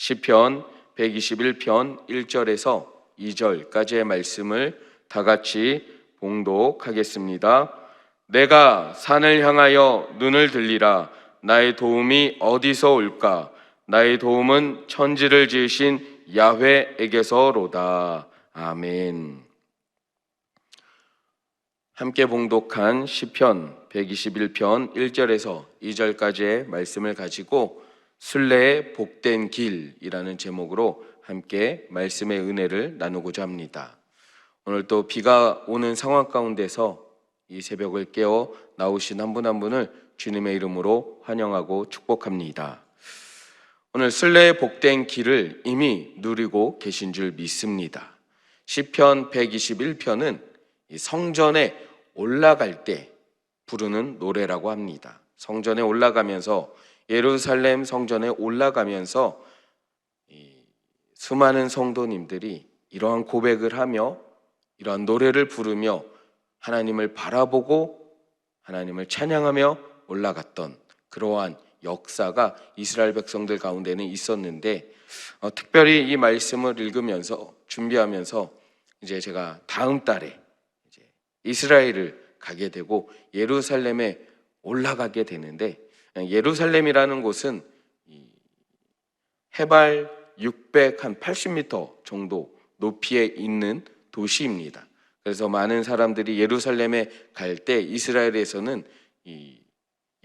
시편 121편 1절에서 2절까지의 말씀을 다 같이 봉독하겠습니다. 내가 산을 향하여 눈을 들리라 나의 도움이 어디서 올까 나의 도움은 천지를 지으신 야훼에게서로다. 아멘. 함께 봉독한 시편 121편 1절에서 2절까지의 말씀을 가지고 순례의 복된 길이라는 제목으로 함께 말씀의 은혜를 나누고자 합니다. 오늘 또 비가 오는 상황 가운데서 이 새벽을 깨어 나오신 한분한 분을 주님의 이름으로 환영하고 축복합니다. 오늘 순례의 복된 길을 이미 누리고 계신 줄 믿습니다. 시편 121편은 성전에 올라갈 때 부르는 노래라고 합니다. 성전에 올라가면서 예루살렘 성전에 올라가면서 수많은 성도님들이 이러한 고백을 하며 이러한 노래를 부르며 하나님을 바라보고 하나님을 찬양하며 올라갔던 그러한 역사가 이스라엘 백성들 가운데는 있었는데 어, 특별히 이 말씀을 읽으면서 준비하면서 이제 제가 다음 달에 이제 이스라엘을 가게 되고 예루살렘에 올라가게 되는데 예루살렘이라는 곳은 해발 600한 80m 정도 높이에 있는 도시입니다. 그래서 많은 사람들이 예루살렘에 갈 때 이스라엘에서는 이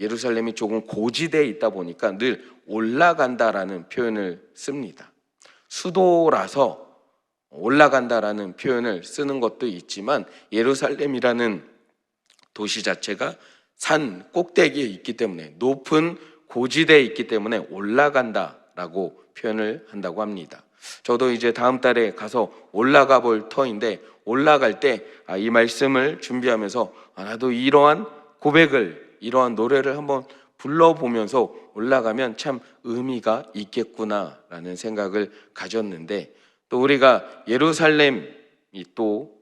예루살렘이 조금 고지대에 있다 보니까 늘 올라간다라는 표현을 씁니다. 수도라서 올라간다라는 표현을 쓰는 것도 있지만 예루살렘이라는 도시 자체가 산 꼭대기에 있기 때문에 높은 고지대에 있기 때문에 올라간다라고 표현을 한다고 합니다. 저도 이제 다음 달에 가서 올라가 볼 터인데 올라갈 때 이 말씀을 준비하면서 아, 나도 이러한 고백을 이러한 노래를 한번 불러보면서 올라가면 참 의미가 있겠구나라는 생각을 가졌는데 또 우리가 예루살렘이 또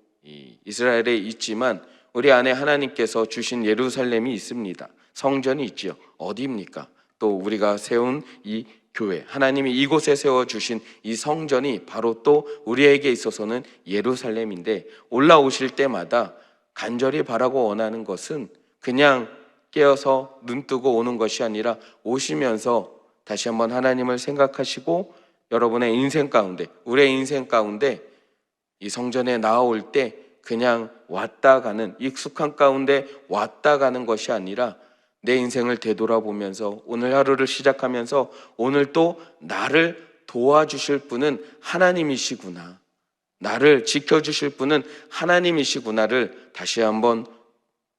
이스라엘에 있지만 우리 안에 하나님께서 주신 예루살렘이 있습니다. 성전이 있지요. 어디입니까? 또 우리가 세운 이 교회, 하나님이 이곳에 세워 주신 이 성전이 바로 또 우리에게 있어서는 예루살렘인데 올라오실 때마다 간절히 바라고 원하는 것은 그냥 깨어서 눈 뜨고 오는 것이 아니라 오시면서 다시 한번 하나님을 생각하시고 여러분의 인생 가운데, 우리의 인생 가운데 이 성전에 나올 때 그냥 왔다 가는 익숙한 가운데 왔다 가는 것이 아니라 내 인생을 되돌아보면서 오늘 하루를 시작하면서 오늘 또 나를 도와주실 분은 하나님이시구나. 나를 지켜주실 분은 하나님이시구나를 다시 한번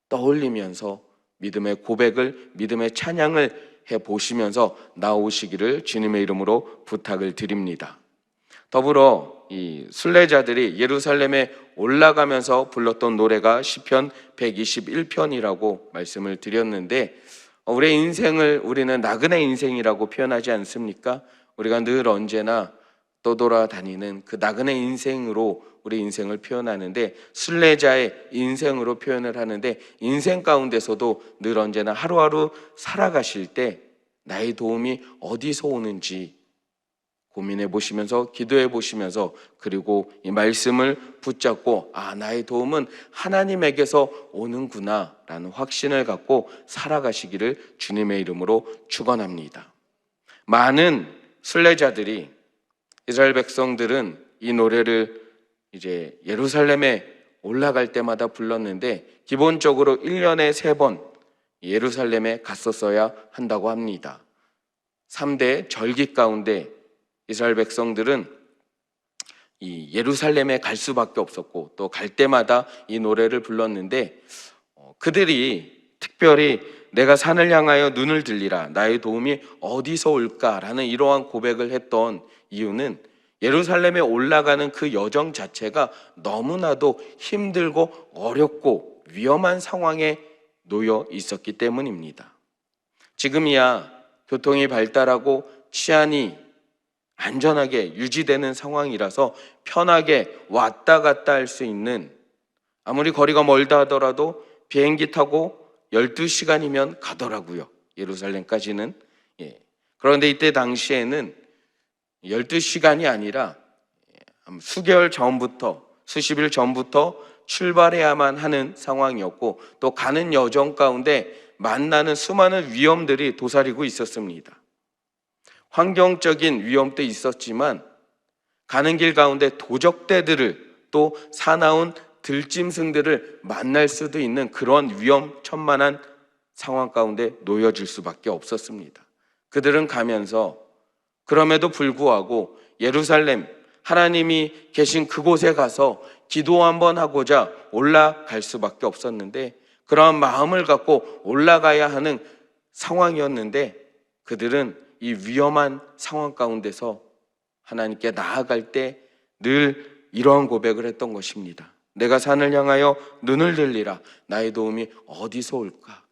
떠올리면서 믿음의 고백을, 믿음의 찬양을 해 보시면서 나오시기를 주님의 이름으로 부탁을 드립니다. 더불어 이 순례자들이 예루살렘에 올라가면서 불렀던 노래가 시편 121편이라고 말씀을 드렸는데 우리의 인생을 우리는 나그네 인생이라고 표현하지 않습니까? 우리가 늘 언제나 떠돌아다니는 그 나그네 인생으로 우리 인생을 표현하는데 순례자의 인생으로 표현을 하는데 인생 가운데서도 늘 언제나 하루하루 살아가실 때 나의 도움이 어디서 오는지 고민해 보시면서 기도해 보시면서 그리고 이 말씀을 붙잡고 아 나의 도움은 하나님에게서 오는구나라는 확신을 갖고 살아가시기를 주님의 이름으로 축원합니다. 많은 순례자들이 이스라엘 백성들은 이 노래를 이제 예루살렘에 올라갈 때마다 불렀는데 기본적으로 1년에 3번 예루살렘에 갔었어야 한다고 합니다. 3대 절기 가운데 이스라엘 백성들은 이 예루살렘에 갈 수밖에 없었고 또 갈 때마다 이 노래를 불렀는데 어, 그들이 특별히 내가 산을 향하여 눈을 들리라 나의 도움이 어디서 올까라는 이러한 고백을 했던 이유는 예루살렘에 올라가는 그 여정 자체가 너무나도 힘들고 어렵고 위험한 상황에 놓여 있었기 때문입니다. 지금이야 교통이 발달하고 치안이 안전하게 유지되는 상황이라서 편하게 왔다 갔다 할 수 있는 아무리 거리가 멀다 하더라도 비행기 타고 12시간이면 가더라고요. 예루살렘까지는. 예. 그런데 이때 당시에는 12시간이 아니라 수개월 전부터 수십 일 전부터 출발해야만 하는 상황이었고 또 가는 여정 가운데 만나는 수많은 위험들이 도사리고 있었습니다. 환경적인 위험도 있었지만 가는 길 가운데 도적대들을 또 사나운 들짐승들을 만날 수도 있는 그런 위험천만한 상황 가운데 놓여질 수밖에 없었습니다. 그들은 가면서 그럼에도 불구하고 예루살렘 하나님이 계신 그곳에 가서 기도 한번 하고자 올라갈 수밖에 없었는데 그러한 마음을 갖고 올라가야 하는 상황이었는데 그들은 이 위험한 상황 가운데서 하나님께 나아갈 때 늘 이러한 고백을 했던 것입니다. 내가 산을 향하여 눈을 들리라. 나의 도움이 어디서 올까?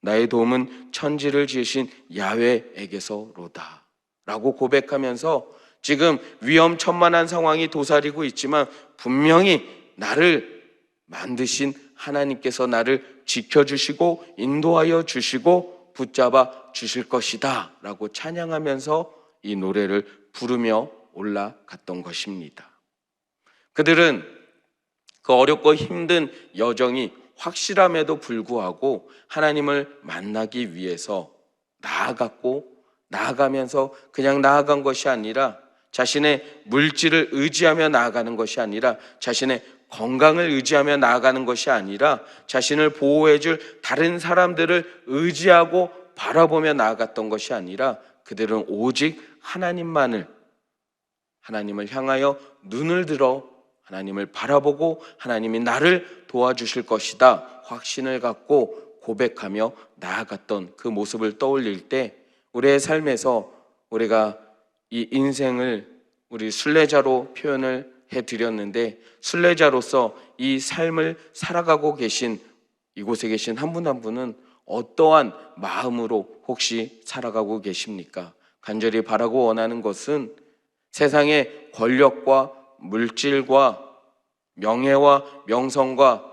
나의 도움은 천지를 지으신 야훼에게서로다. 라고 고백하면서 지금 위험천만한 상황이 도사리고 있지만 분명히 나를 만드신 하나님께서 나를 지켜주시고 인도하여 주시고 붙잡아 주실 것이다. 라고 찬양하면서 이 노래를 부르며 올라갔던 것입니다. 그들은 그 어렵고 힘든 여정이 확실함에도 불구하고 하나님을 만나기 위해서 나아갔고 나아가면서 그냥 나아간 것이 아니라 자신의 물질을 의지하며 나아가는 것이 아니라 자신의 건강을 의지하며 나아가는 것이 아니라 자신을 보호해 줄 다른 사람들을 의지하고 바라보며 나아갔던 것이 아니라 그들은 오직 하나님만을 하나님을 향하여 눈을 들어 하나님을 바라보고 하나님이 나를 도와주실 것이다 확신을 갖고 고백하며 나아갔던 그 모습을 떠올릴 때 우리의 삶에서 우리가 이 인생을 우리 순례자로 표현을 해 드렸는데 순례자로서 이 삶을 살아가고 계신 이곳에 계신 한 분한 분은 어떠한 마음으로 혹시 살아가고 계십니까? 간절히 바라고 원하는 것은 세상의 권력과 물질과 명예와 명성과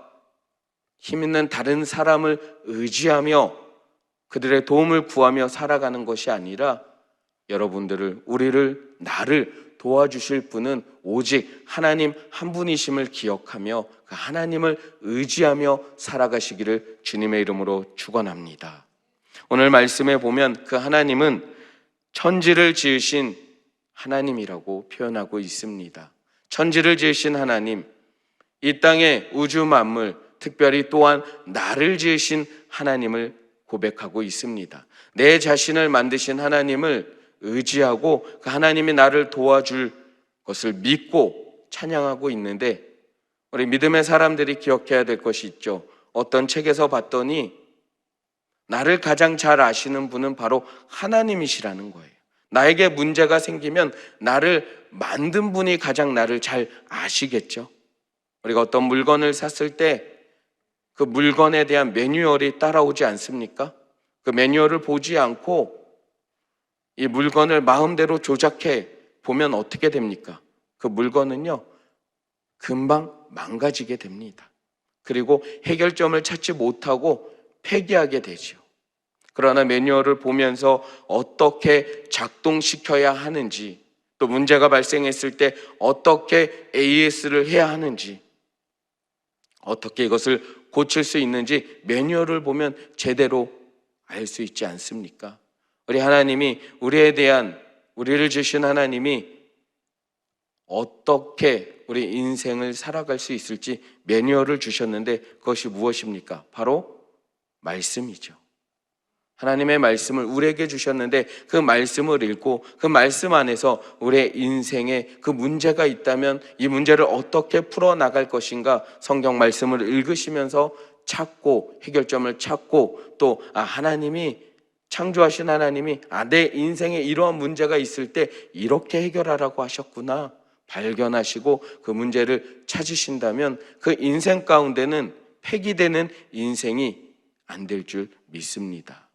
힘 있는 다른 사람을 의지하며 그들의 도움을 구하며 살아가는 것이 아니라 여러분들을 우리를 나를 도와주실 분은 오직 하나님 한 분이심을 기억하며 그 하나님을 의지하며 살아가시기를 주님의 이름으로 축원합니다. 오늘 말씀에 보면 그 하나님은 천지를 지으신 하나님이라고 표현하고 있습니다. 천지를 지으신 하나님, 이 땅의 우주 만물, 특별히 또한 나를 지으신 하나님을 고백하고 있습니다. 내 자신을 만드신 하나님을 의지하고 그 하나님이 나를 도와줄 것을 믿고 찬양하고 있는데 우리 믿음의 사람들이 기억해야 될 것이 있죠. 어떤 책에서 봤더니 나를 가장 잘 아시는 분은 바로 하나님이시라는 거예요. 나에게 문제가 생기면 나를 만든 분이 가장 나를 잘 아시겠죠. 우리가 어떤 물건을 샀을 때 그 물건에 대한 매뉴얼이 따라오지 않습니까? 그 매뉴얼을 보지 않고 이 물건을 마음대로 조작해 보면 어떻게 됩니까? 그 물건은요, 금방 망가지게 됩니다. 그리고 해결점을 찾지 못하고 폐기하게 되죠. 그러나 매뉴얼을 보면서 어떻게 작동시켜야 하는지, 또 문제가 발생했을 때 어떻게 AS를 해야 하는지, 어떻게 이것을 고칠 수 있는지 매뉴얼을 보면 제대로 알 수 있지 않습니까? 우리 하나님이 우리에 대한 우리를 주신 하나님이 어떻게 우리 인생을 살아갈 수 있을지 매뉴얼을 주셨는데 그것이 무엇입니까? 바로 말씀이죠. 하나님의 말씀을 우리에게 주셨는데 그 말씀을 읽고 그 말씀 안에서 우리의 인생에 그 문제가 있다면 이 문제를 어떻게 풀어 나갈 것인가 성경 말씀을 읽으시면서 찾고 해결점을 찾고 또 아, 하나님이 창조하신 하나님이 아, 내 인생에 이러한 문제가 있을 때 이렇게 해결하라고 하셨구나 발견하시고 그 문제를 찾으신다면 그 인생 가운데는 폐기되는 인생이 안 될 줄 믿습니다.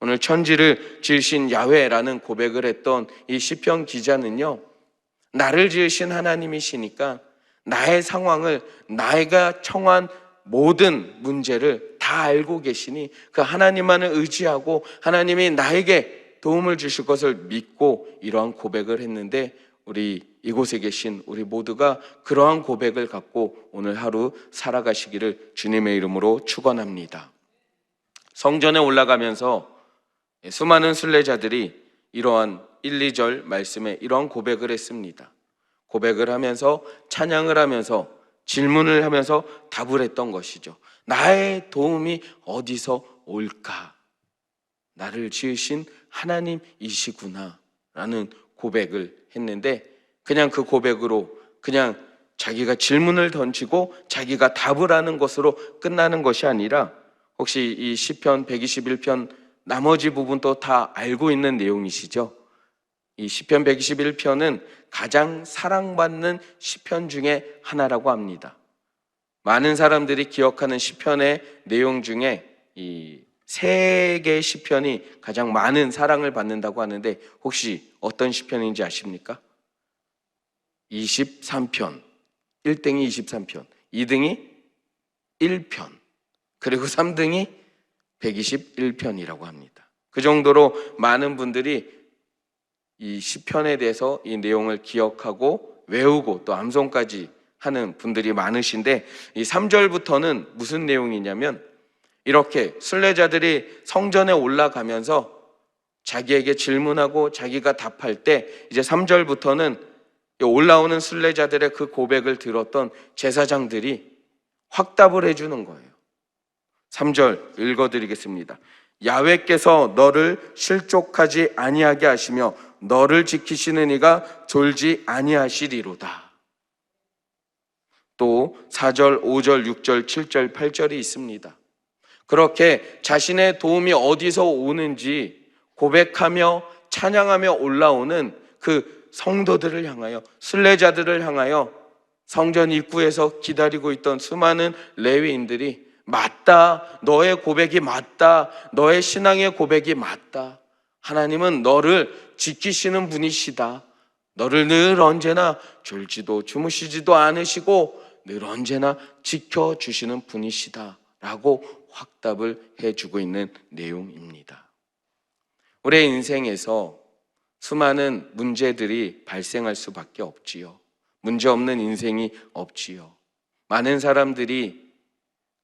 오늘 천지를 지으신 야훼라는 고백을 했던 이 시편 기자는요. 나를 지으신 하나님이시니까 나의 상황을 나이가 청한 모든 문제를 다 알고 계시니 그 하나님만을 의지하고 하나님이 나에게 도움을 주실 것을 믿고 이러한 고백을 했는데 우리 이곳에 계신 우리 모두가 그러한 고백을 갖고 오늘 하루 살아가시기를 주님의 이름으로 축원합니다. 성전에 올라가면서 수많은 순례자들이 이러한 1, 2절 말씀에 이러한 고백을 했습니다. 고백을 하면서 찬양을 하면서 질문을 하면서 답을 했던 것이죠. 나의 도움이 어디서 올까? 나를 지으신 하나님이시구나. 라는 고백을 했는데 그냥 그 고백으로 그냥 자기가 질문을 던지고 자기가 답을 하는 것으로 끝나는 것이 아니라 혹시 이 시편 121편 나머지 부분도 다 알고 있는 내용이시죠? 이 시편 121편은 가장 사랑받는 시편 중에 하나라고 합니다. 많은 사람들이 기억하는 시편의 내용 중에 이 세 개의 시편이 가장 많은 사랑을 받는다고 하는데 혹시 어떤 시편인지 아십니까? 23편. 1등이 23편, 2등이 1편, 그리고 3등이 121편이라고 합니다. 그 정도로 많은 분들이 이 시편에 대해서 이 내용을 기억하고 외우고 또 암송까지 하는 분들이 많으신데 이 3절부터는 무슨 내용이냐면 이렇게 순례자들이 성전에 올라가면서 자기에게 질문하고 자기가 답할 때 이제 3절부터는 올라오는 순례자들의 그 고백을 들었던 제사장들이 확답을 해주는 거예요. 3절 읽어드리겠습니다. 야외께서 너를 실족하지 아니하게 하시며 너를 지키시는 이가 졸지 아니하시리로다. 또 4절, 5절, 6절, 7절, 8절이 있습니다. 그렇게 자신의 도움이 어디서 오는지 고백하며 찬양하며 올라오는 그 성도들을 향하여 순례자들을 향하여 성전 입구에서 기다리고 있던 수많은 레위인들이 맞다. 너의 고백이 맞다. 너의 신앙의 고백이 맞다. 하나님은 너를 지키시는 분이시다. 너를 늘 언제나 졸지도 주무시지도 않으시고 늘 언제나 지켜주시는 분이시다. 라고 확답을 해주고 있는 내용입니다. 우리의 인생에서 수많은 문제들이 발생할 수밖에 없지요. 문제 없는 인생이 없지요. 많은 사람들이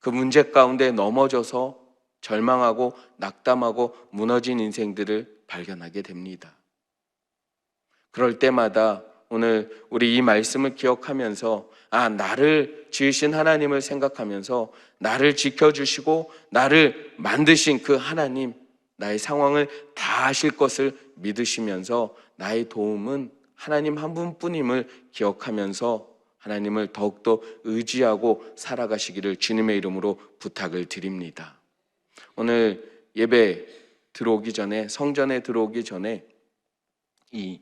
그 문제 가운데 넘어져서 절망하고 낙담하고 무너진 인생들을 발견하게 됩니다. 그럴 때마다 오늘 우리 이 말씀을 기억하면서 아, 나를 지으신 하나님을 생각하면서 나를 지켜주시고 나를 만드신 그 하나님, 나의 상황을 다 아실 것을 믿으시면서 나의 도움은 하나님 한 분뿐임을 기억하면서 하나님을 더욱더 의지하고 살아가시기를 주님의 이름으로 부탁을 드립니다. 오늘 예배 들어오기 전에 성전에 들어오기 전에 이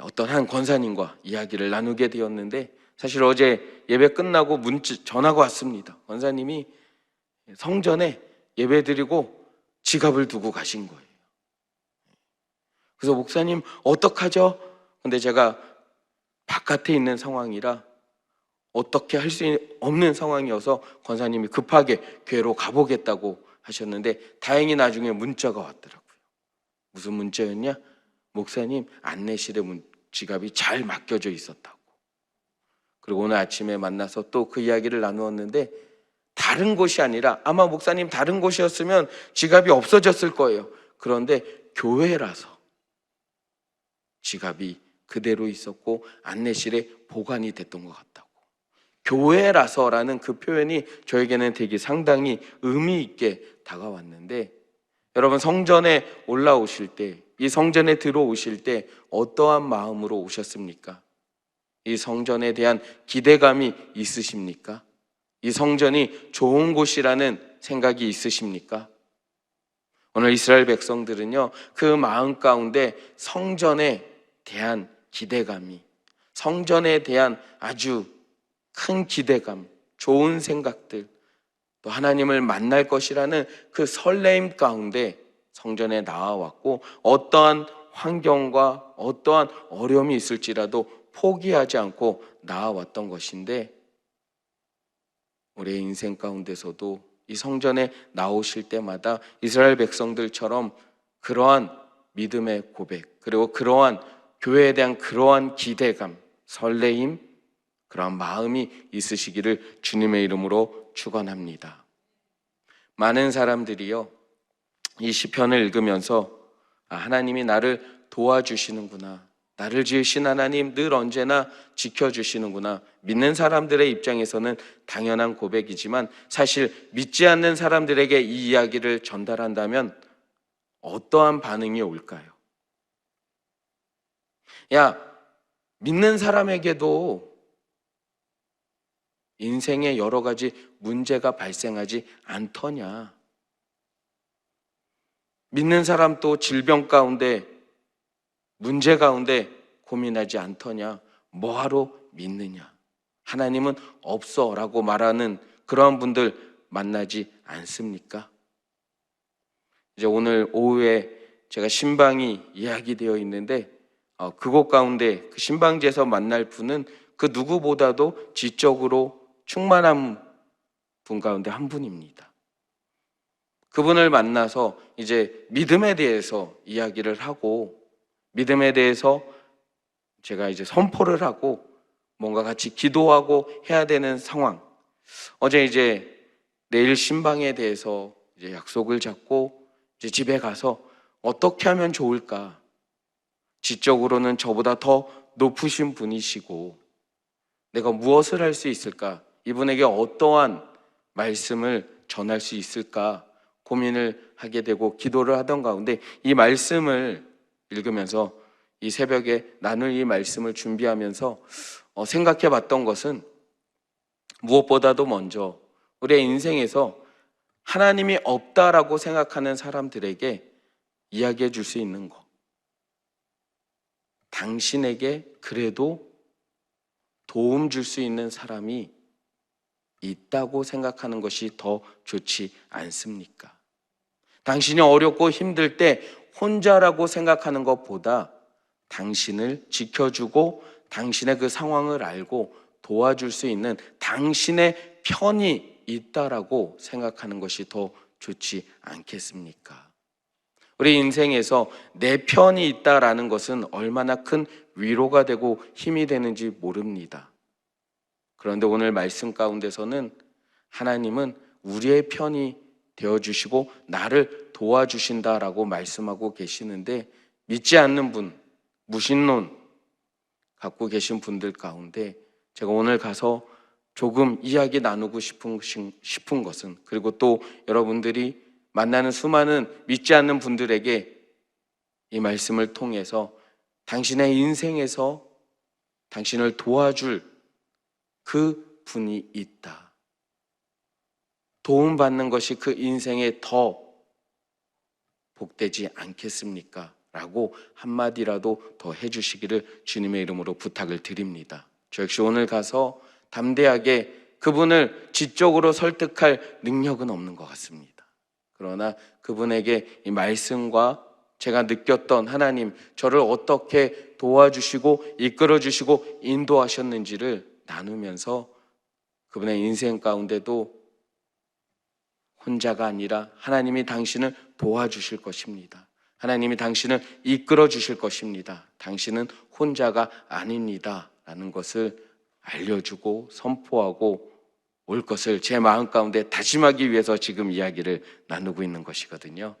어떤 한 권사님과 이야기를 나누게 되었는데 사실 어제 예배 끝나고 문자 전화가 왔습니다. 권사님이 성전에 예배 드리고 지갑을 두고 가신 거예요. 그래서 목사님 어떡하죠? 근데 제가 바깥에 있는 상황이라 어떻게 할 수 없는 상황이어서 권사님이 급하게 교회로 가보겠다고 하셨는데 다행히 나중에 문자가 왔더라고요. 무슨 문자였냐? 목사님 안내실에 지갑이 잘 맡겨져 있었다고. 그리고 오늘 아침에 만나서 또 그 이야기를 나누었는데 다른 곳이 아니라 아마 목사님 다른 곳이었으면 지갑이 없어졌을 거예요. 그런데 교회라서 지갑이 그대로 있었고 안내실에 보관이 됐던 것 같다고. 교회라서라는 그 표현이 저에게는 되게 상당히 의미 있게 다가왔는데 여러분 성전에 올라오실 때, 이 성전에 들어오실 때 어떠한 마음으로 오셨습니까? 이 성전에 대한 기대감이 있으십니까? 이 성전이 좋은 곳이라는 생각이 있으십니까? 오늘 이스라엘 백성들은요, 그 마음 가운데 성전에 대한 기대감이, 성전에 대한 아주 큰 기대감, 좋은 생각들, 또 하나님을 만날 것이라는 그 설레임 가운데 성전에 나와왔고, 어떠한 환경과 어떠한 어려움이 있을지라도 포기하지 않고 나와왔던 것인데, 우리의 인생 가운데서도 이 성전에 나오실 때마다 이스라엘 백성들처럼 그러한 믿음의 고백, 그리고 그러한 교회에 대한 그러한 기대감, 설레임, 그러한 마음이 있으시기를 주님의 이름으로 축원합니다. 많은 사람들이요. 이 시편을 읽으면서 아, 하나님이 나를 도와주시는구나. 나를 지으신 하나님 늘 언제나 지켜주시는구나. 믿는 사람들의 입장에서는 당연한 고백이지만 사실 믿지 않는 사람들에게 이 이야기를 전달한다면 어떠한 반응이 올까요? 야, 믿는 사람에게도 인생에 여러 가지 문제가 발생하지 않더냐. 믿는 사람도 질병 가운데, 문제 가운데 고민하지 않더냐. 뭐하러 믿느냐. 하나님은 없어 라고 말하는 그러한 분들 만나지 않습니까? 이제 오늘 오후에 제가 신방이 이야기되어 있는데 어, 그곳 가운데 그 신방지에서 만날 분은 그 누구보다도 지적으로 충만한 분 가운데 한 분입니다. 그분을 만나서 이제 믿음에 대해서 이야기를 하고 믿음에 대해서 제가 이제 선포를 하고 뭔가 같이 기도하고 해야 되는 상황. 어제 이제 내일 신방에 대해서 이제 약속을 잡고 이제 집에 가서 어떻게 하면 좋을까? 지적으로는 저보다 더 높으신 분이시고 내가 무엇을 할 수 있을까? 이분에게 어떠한 말씀을 전할 수 있을까? 고민을 하게 되고 기도를 하던 가운데 이 말씀을 읽으면서 이 새벽에 나눌 이 말씀을 준비하면서 어, 생각해 봤던 것은 무엇보다도 먼저 우리의 인생에서 하나님이 없다라고 생각하는 사람들에게 이야기해 줄 수 있는 것. 당신에게 그래도 도움 줄 수 있는 사람이 있다고 생각하는 것이 더 좋지 않습니까? 당신이 어렵고 힘들 때 혼자라고 생각하는 것보다 당신을 지켜주고 당신의 그 상황을 알고 도와줄 수 있는 당신의 편이 있다라고 생각하는 것이 더 좋지 않겠습니까? 우리 인생에서 내 편이 있다라는 것은 얼마나 큰 위로가 되고 힘이 되는지 모릅니다. 그런데 오늘 말씀 가운데서는 하나님은 우리의 편이 되어 주시고 나를 도와주신다라고 말씀하고 계시는데 믿지 않는 분, 무신론 갖고 계신 분들 가운데 제가 오늘 가서 조금 이야기 나누고 싶은, 싶은 것은 그리고 또 여러분들이 만나는 수많은 믿지 않는 분들에게 이 말씀을 통해서 당신의 인생에서 당신을 도와줄 그 분이 있다. 도움받는 것이 그 인생에 더 복되지 않겠습니까? 라고 한마디라도 더 해주시기를 주님의 이름으로 부탁을 드립니다. 저 역시 오늘 가서 담대하게 그분을 지적으로 설득할 능력은 없는 것 같습니다. 그러나 그분에게 이 말씀과 제가 느꼈던 하나님, 저를 어떻게 도와주시고 이끌어 주시고 인도하셨는지를 나누면서 그분의 인생 가운데도 혼자가 아니라 하나님이 당신을 도와주실 것입니다. 하나님이 당신을 이끌어 주실 것입니다. 당신은 혼자가 아닙니다. 라는 것을 알려주고 선포하고 올 것을 제 마음 가운데 다짐하기 위해서 지금 이야기를 나누고 있는 것이거든요.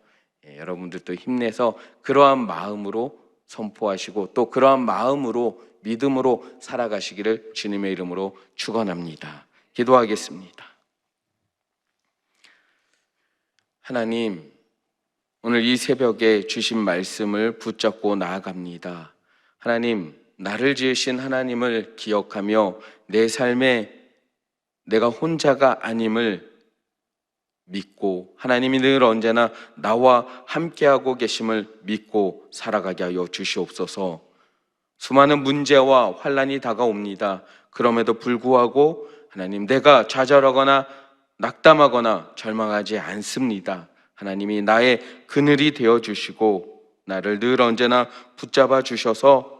예, 여러분들도 힘내서 그러한 마음으로 선포하시고 또 그러한 마음으로 믿음으로 살아가시기를 주님의 이름으로 축원합니다. 기도하겠습니다. 하나님, 오늘 이 새벽에 주신 말씀을 붙잡고 나아갑니다. 하나님, 나를 지으신 하나님을 기억하며 내 삶에 내가 혼자가 아님을 믿고 하나님이 늘 언제나 나와 함께하고 계심을 믿고 살아가게 하여 주시옵소서. 수많은 문제와 환란이 다가옵니다. 그럼에도 불구하고 하나님 내가 좌절하거나 낙담하거나 절망하지 않습니다. 하나님이 나의 그늘이 되어 주시고 나를 늘 언제나 붙잡아 주셔서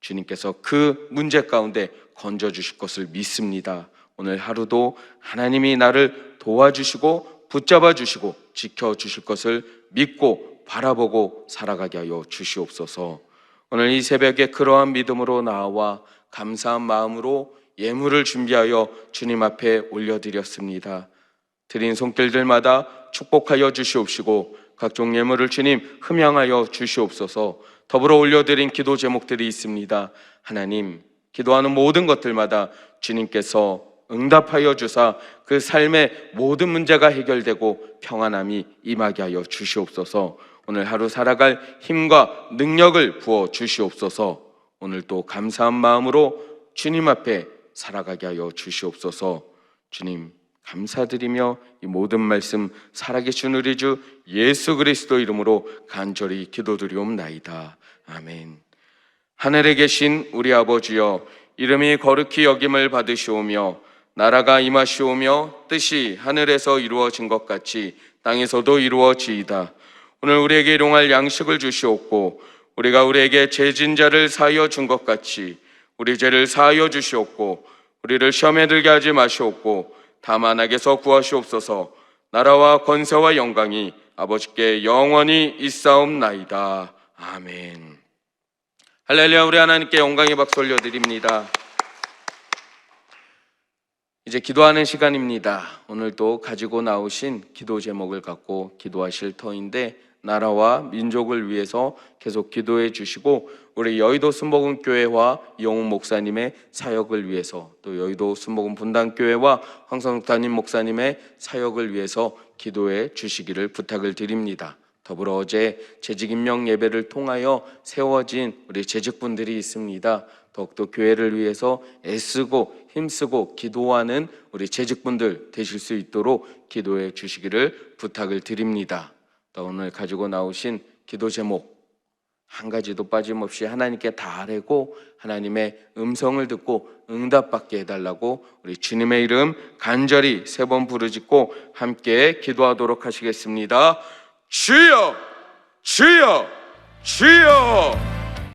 주님께서 그 문제 가운데 건져 주실 것을 믿습니다. 오늘 하루도 하나님이 나를 도와주시고 붙잡아 주시고 지켜 주실 것을 믿고 바라보고 살아가게 하여 주시옵소서. 오늘 이 새벽에 그러한 믿음으로 나와 감사한 마음으로 예물을 준비하여 주님 앞에 올려드렸습니다. 드린 손길들마다 축복하여 주시옵시고 각종 예물을 주님 흠양하여 주시옵소서. 더불어 올려드린 기도 제목들이 있습니다. 하나님, 기도하는 모든 것들마다 주님께서 응답하여 주사 그 삶의 모든 문제가 해결되고 평안함이 임하게 하여 주시옵소서. 오늘 하루 살아갈 힘과 능력을 부어 주시옵소서. 오늘 또 감사한 마음으로 주님 앞에 살아가게 하여 주시옵소서. 주님 감사드리며 이 모든 말씀 살아계신 우리 주 예수 그리스도 이름으로 간절히 기도드리옵나이다. 아멘. 하늘에 계신 우리 아버지여 이름이 거룩히 여김을 받으시오며 나라가 임하시오며 뜻이 하늘에서 이루어진 것 같이 땅에서도 이루어지이다. 오늘 우리에게 일용할 양식을 주시옵고 우리가 우리에게 죄진 자를 사하여 준 것 같이 우리 죄를 사하여 주시옵고 우리를 시험에 들게 하지 마시옵고 다만 악에서 구하시옵소서 나라와 권세와 영광이 아버지께 영원히 있사옵나이다. 아멘. 할렐루야 우리 하나님께 영광의 박수 올려드립니다. 이제 기도하는 시간입니다. 오늘도 가지고 나오신 기도 제목을 갖고 기도하실 터인데 나라와 민족을 위해서 계속 기도해 주시고 우리 여의도 순복음 교회와 이용훈 목사님의 사역을 위해서 또 여의도 순복음 분당 교회와 황성욱 담임 목사님의 사역을 위해서 기도해 주시기를 부탁을 드립니다. 더불어 어제 재직 임명 예배를 통하여 세워진 우리 재직분들이 있습니다. 더욱더 교회를 위해서 애쓰고 힘쓰고 기도하는 우리 재직분들 되실 수 있도록 기도해 주시기를 부탁을 드립니다. 또 오늘 가지고 나오신 기도 제목 한 가지도 빠짐없이 하나님께 다 아뢰고 하나님의 음성을 듣고 응답받게 해달라고 우리 주님의 이름 간절히 세 번 부르짖고 함께 기도하도록 하시겠습니다. 주여, 주여, 주여.